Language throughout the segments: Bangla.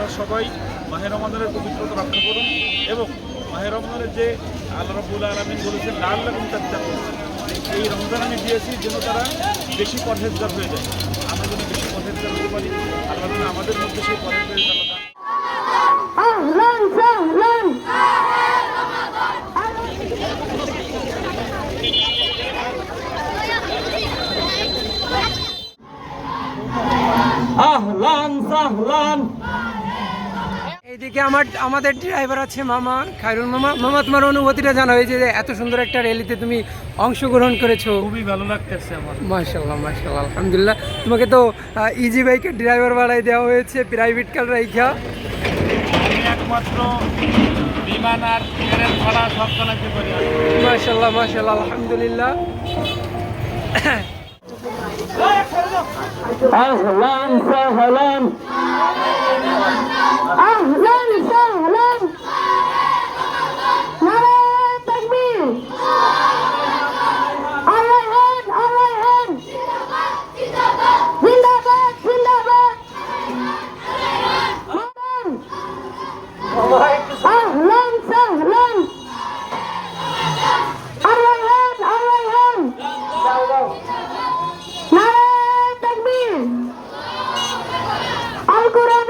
আপনারা সবাই মাহের রমাদানের পবিত্রতা রক্ষা করুন এবং মাহের রমাদানের যে আল্লাহ রবুল আলমিন বলেছেন, লাল লাগুন তার এই রমজান আমি দিয়েছি যেন তারা বেশি পরহেজগার হয়ে যায়। আমরা যেন বেশি পরহেজগার হতে পারি। আল্লাহ আমাদের মধ্যে সেই পরহেজগারি আল্লাহ দান এইদিকে আমার আমাদের ড্রাইভার আছে মামা খায়রুল মামা। মামা তোমার অনুভূতিটা জানা হয়েছে যে এত সুন্দর একটা র্যালিতে তুমি অংশগ্রহণ করেছ। খুবই ভালো লাগতেছে আমার। মাশাল্লাহ মাশাল্লাহ আলহামদুলিল্লাহ। তোমাকে তো ইজি বাইকের ড্রাইভার বাড়াই দেওয়া হয়েছে প্রাইভেট কার রাইখা। একমাত্র বিমান আর ট্রেন ছাড়া সব চালাতে পারি মাশাল্লাহ মাশাল্লাহ আলহামদুলিল্লাহ। আহলান সাহলান। Al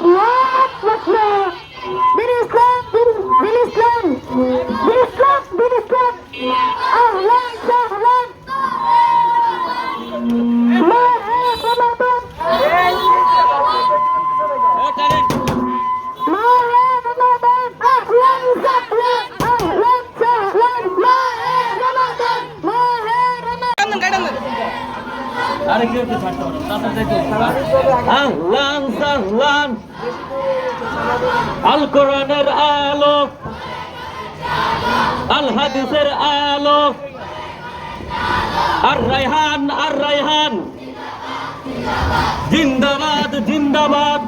Bin Islam, bin, bin Islam, bin Islam, bin Islam. আহলান সাহলান আল কোরআনের আলো আল হাদিসের আলো আর রায়হান আর রায়হান জিন্দাবাদ জিন্দাবাদ।